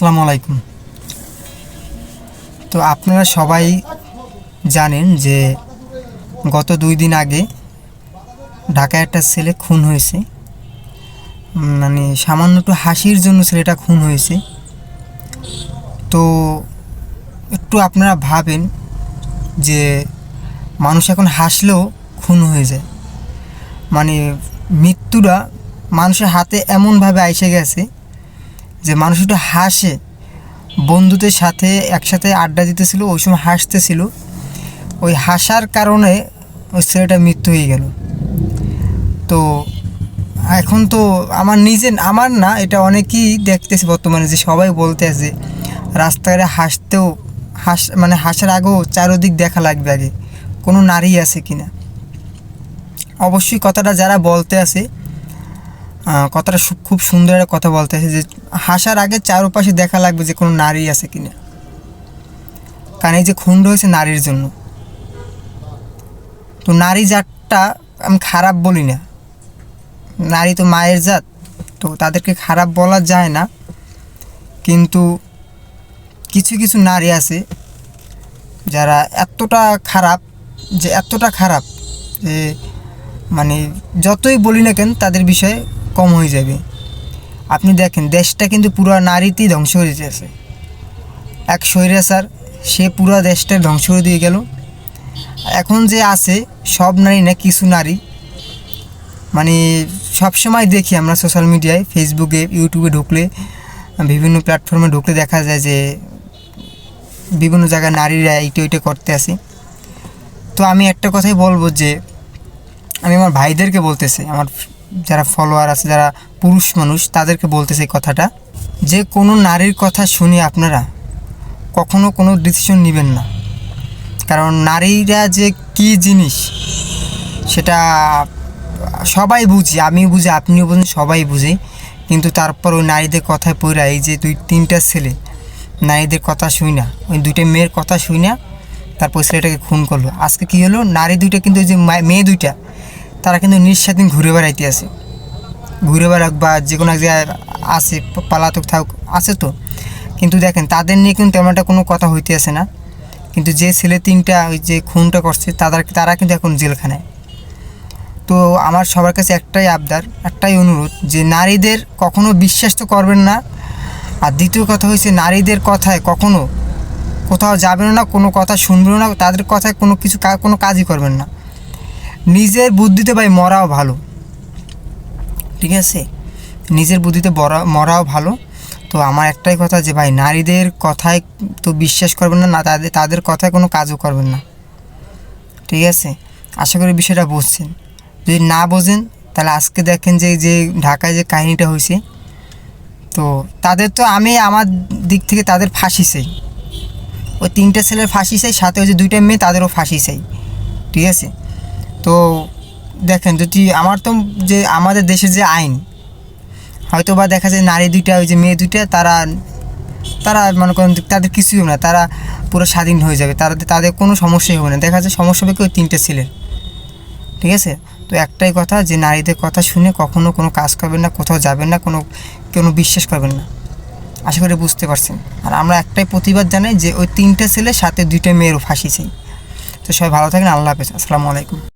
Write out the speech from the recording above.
আসসালামু আলাইকুম। তো আপনারা সবাই জানেন যে গত দুই দিন আগে ঢাকায় একটা ছেলে খুন হয়েছে। মানে সামান্য একটু হাসির জন্য ছেলেটা খুন হয়েছে। তো একটু আপনারা ভাবেন যে মানুষ এখন হাসলেও খুন হয়ে যায়। মানে মৃত্যুটা মানুষের হাতে এমনভাবে আইসে গেছে যে মানুষ একটু হাসে, বন্ধুদের সাথে একসাথে আড্ডা দিতেছিল, ওই সময় হাসতেছিল। ওই হাসার কারণে ওই ছেলেটা মৃত্যু হয়ে গেল। তো এখন তো আমার নিজে, আমার না, এটা অনেকেই দেখতেছে বর্তমানে যে সবাই বলতে আছে, রাস্তাঘাটে হাসতেও, হাস মানে হাসার আগেও চারোদিক দেখা লাগবে আগে, কোনো নারী আছে কিনা। অবশ্যই কথাটা যারা বলতে আছে কথাটা খুব সুন্দর একটা কথা বলতে যে হাসার আগে চারপাশে দেখা লাগবে যে কোনো নারী আছে কিনা। কারণ এই যে খুন্ড হয়েছে নারীর জন্য। তো নারী জাতটা আমি খারাপ বলি না। নারী তো মায়ের জাত, তো তাদেরকে খারাপ বলা যায় না। কিন্তু কিছু কিছু নারী আছে যারা এতটা খারাপ, যে এতটা খারাপ যে মানে যতই বলি না কেন তাদের বিষয়ে কম হয়ে যাবে। আপনি দেখেন, দেশটা কিন্তু পুরো নারীতেই ধ্বংস হয়ে যেতেছে এক স্বৈরাচার, সে পুরো দেশটা ধ্বংস করে দিয়ে গেল। এখন যে আছে, সব নারী না, কিছু নারী। মানে সবসময় দেখি আমরা সোশ্যাল মিডিয়ায় ফেসবুকে ইউটিউবে ঢুকলে, বিভিন্ন প্ল্যাটফর্মে ঢুকলে দেখা যায় যে, বিভিন্ন জায়গায় নারীরা এইটা ওইটা করতে আসে তো আমি একটা কথাই বলব যে, আমি আমার ভাইদেরকে বলতেছি, আমার যারা ফলোয়ার আছে, যারা পুরুষ মানুষ, তাদেরকে বলতেছে এই কথাটা যে, কোনো নারীর কথা শুনে আপনারা কখনো কোনো ডিসিশন নেবেন না। কারণ নারীরা যে কি জিনিস, সেটা সবাই বুঝি, আমিও বুঝি, আপনিও বুঝেন, সবাই বুঝি। কিন্তু তারপর ওই নারীদের কথায় পড়া এই যে, দুই, তিনটা ছেলে, নারীদের কথা শুই না, ওই দুইটা মেয়ের কথা শুই না, তারপর ছেলেটাকে খুন করল। আজকে কি হলো? নারী দুইটা, কিন্তু ওই যে মেয়ে দুইটা তারা কিন্তু নিঃস্বাধীন ঘুরে বেড়াইতে আছে ঘুরে বেড়াক বা যে কোনো এক জায়গায় প- পালাতক থাকুক, আছে তো। কিন্তু দেখেন, তাদের নিয়ে কিন্তু তেমন একটা কোনো কথা হইতে আসে না। কিন্তু যে ছেলে তিনটা ওই যে খুনটা করছে, তাদের, তারা কিন্তু এখন জেলখানায়। তো আমার সবার কাছে একটাই আবদার, একটাই অনুরোধ যে নারীদের কখনো বিশ্বাস তো করবেন না। আর দ্বিতীয় কথা হয়েছে নারীদের কথায় কখনো কোথাও যাবেন না, কোনো কথা শুনবেন না, তাদের কথায় কোনো কিছু কোনো কাজই করবেন না। নিজের বুদ্ধিতে ভাই মরাও ভালো। ঠিক আছে? নিজের বুদ্ধিতে মরাও ভালো। তো আমার একটাই কথা যে ভাই, নারীদের কথায় তো বিশ্বাস করবেন না না তাদের তাদের কথায় কোনো কাজও করবেন না। ঠিক আছে? আশা করি বিষয়টা বুঝছেন। যদি না বোঝেন, তাহলে আজকে দেখেন যে যে ঢাকায় যে কাহিনিটা হয়েছে। তো তাদের তো আমি আমার দিক থেকে তাদের ফাঁসি চাই। ওই তিনটে ছেলের ফাঁসি চাই, সাথে যে দুইটা মেয়ে, তাদেরও ফাঁসি চাই। ঠিক আছে? তো দেখেন যদি আমার তো যে, আমাদের দেশের যে আইন হয়তো বা দেখা যায় নারী দুইটা, ওই যে মেয়ে দুইটা, তারা তারা মনে করেন তাদের কিছুই হবে না, তারা পুরো স্বাধীন হয়ে যাবে, তারা, তাদের কোনো সমস্যাই হবে না। দেখা যায় সমস্যা হবে কি ওই তিনটে ছেলের, ঠিক আছে? তো একটাই কথা যে নারীদের কথা শুনে কখনো কোনো কাজ করবেন না, কোথাও যাবেন না, কোনো কোনো বিশ্বাস করবেন না। আশা করি বুঝতে পারছেন। আর আমরা একটাই প্রতিবাদ জানাই যে ওই তিনটে ছেলে সাথে দুইটা মেয়েরও ফাঁসি চাই। তো সবাই ভালো থাকেন, আল্লাহ হাফেজ। আসসালামু আলাইকুম।